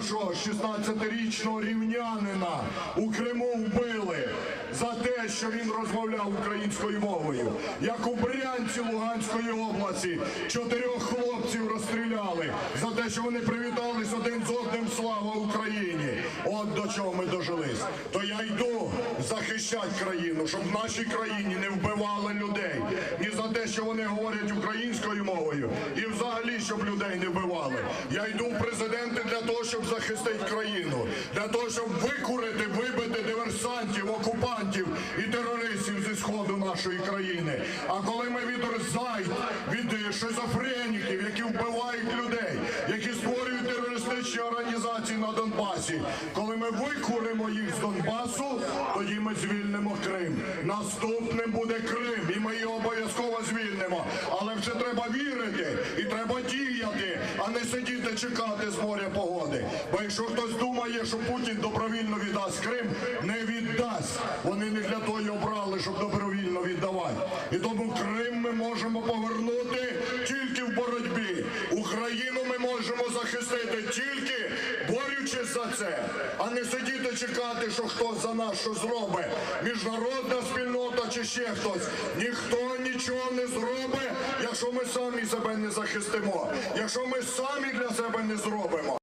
нашого 16-річного рівнянина у Криму вбили за те, що він розмовляв українською мовою. Як у Брянці Луганської області чотирьох хлопців розстріляли за те, що вони привітались один з одним слава Україні. До чого ми дожились. То я йду захищати країну, щоб в нашій країні не вбивали людей. Ні за те, що вони говорять українською мовою, і взагалі, щоб людей не вбивали. Я йду в президенти для того, щоб захистити країну, для того, щоб викурити, вибити диверсантів, окупантів і терористів зі сходу нашої країни. А коли ми відрізають від е, шизофреніків, які вбивають людей, які створюють терористичні організації на Донбасі, коли ми викуримо їх з Донбасу, тоді ми звільнимо Крим. Наступним буде Крим, і ми його обов'язково звільнимо. Але в це треба вірити і треба діяти, а не сидіти чекати з моря погоди. Бо якщо хтось думає, що Путін добровільно віддасть Крим, не віддасть. Вони не для того обрали, щоб добровільно віддавати. І тому Крим ми можемо повернути тільки в боротьбі. Україну ми можемо захистити тільки борючись за це, а не сидіти чекати, що хтось за нас що зробить. Міжнародна спільнота чи ще хтось. Ніхто нічого не зробить, якщо ми самі себе не захистимо, якщо ми самі для себе не зробимо.